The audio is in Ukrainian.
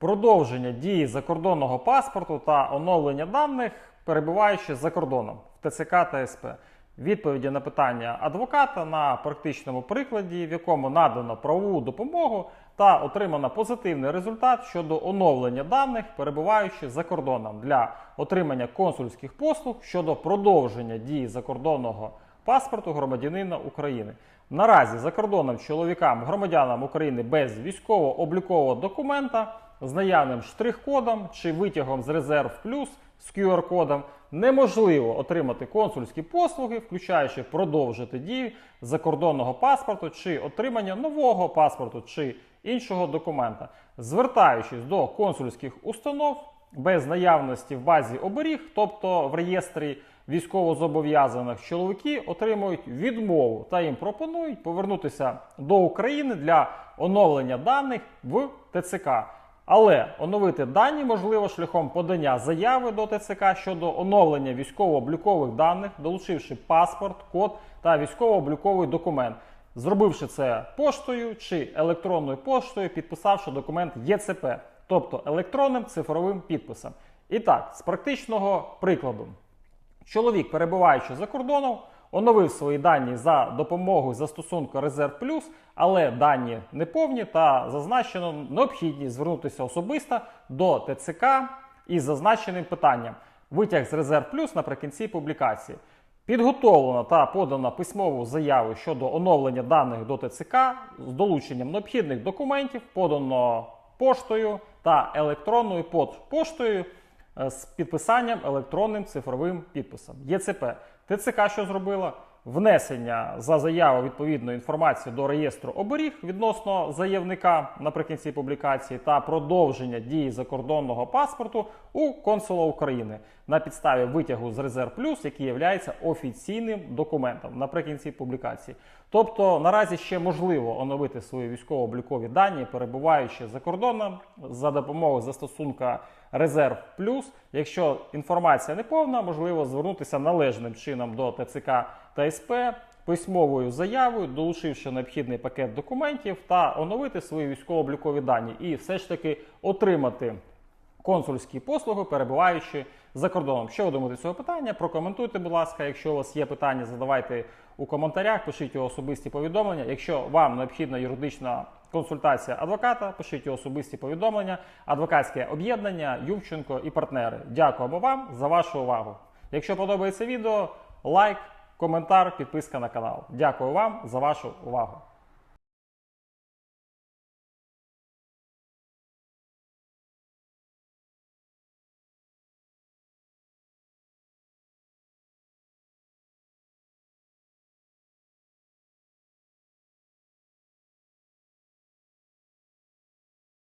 продовження дії закордонного паспорту та оновлення даних, перебуваючи за кордоном в ТЦК та СП. Відповіді на питання адвоката на практичному прикладі, в якому надано правову допомогу та отримано позитивний результат щодо оновлення даних, перебуваючи за кордоном для отримання консульських послуг щодо продовження дії закордонного паспорту громадянина України. Наразі за кордоном чоловікам, громадянам України без військово-облікового документа з наявним штрих-кодом чи витягом з резерв плюс з QR-кодом неможливо отримати консульські послуги, включаючи продовжити дію закордонного паспорту чи отримання нового паспорту чи іншого документа, звертаючись до консульських установ без наявності в базі оберіг, тобто в реєстрі військовозобов'язаних чоловіки отримують відмову та їм пропонують повернутися до України для оновлення даних в ТЦК. Але оновити дані можливо шляхом подання заяви до ТЦК щодо оновлення військово-облікових даних, долучивши паспорт, код та військово-обліковий документ, зробивши це поштою чи електронною поштою, підписавши документ ЄЦП, тобто електронним цифровим підписом. І так, з практичного прикладу. Чоловік, перебуваючи за кордоном, оновив свої дані за допомогою застосунку Резерв Плюс, але дані неповні та зазначено необхідність звернутися особисто до ТЦК із зазначеним питанням. Витяг з Резерв Плюс наприкінці публікації. Підготовлено та подано письмову заяву щодо оновлення даних до ТЦК з долученням необхідних документів, подано поштою та електронною поштою з підписанням електронним цифровим підписом. ЄЦП. ТЦК що зробила? Внесення за заяву відповідної інформації до реєстру оберіг відносно заявника наприкінці публікації та продовження дії закордонного паспорту у консула України на підставі витягу з Резерв Плюс, який є офіційним документом наприкінці публікації. Тобто наразі ще можливо оновити свої військово-облікові дані, перебуваючи за кордоном за допомогою застосунка Резерв Плюс. Якщо інформація не повна, можливо звернутися належним чином до ТЦК та СП письмовою заявою, долучивши необхідний пакет документів та оновити свої військово-облікові дані і все ж таки отримати консульські послуги, перебуваючи за кордоном. Що ви думаєте з цього питання? Прокоментуйте, будь ласка. Якщо у вас є питання, задавайте у коментарях, пишіть у особисті повідомлення. Якщо вам необхідна юридична консультація адвоката, пишіть у особисті повідомлення, адвокатське об'єднання, Ювченко і партнери. Дякуємо вам за вашу увагу. Якщо подобається відео, лайк, коментар, підписка на канал. Дякую вам за вашу увагу.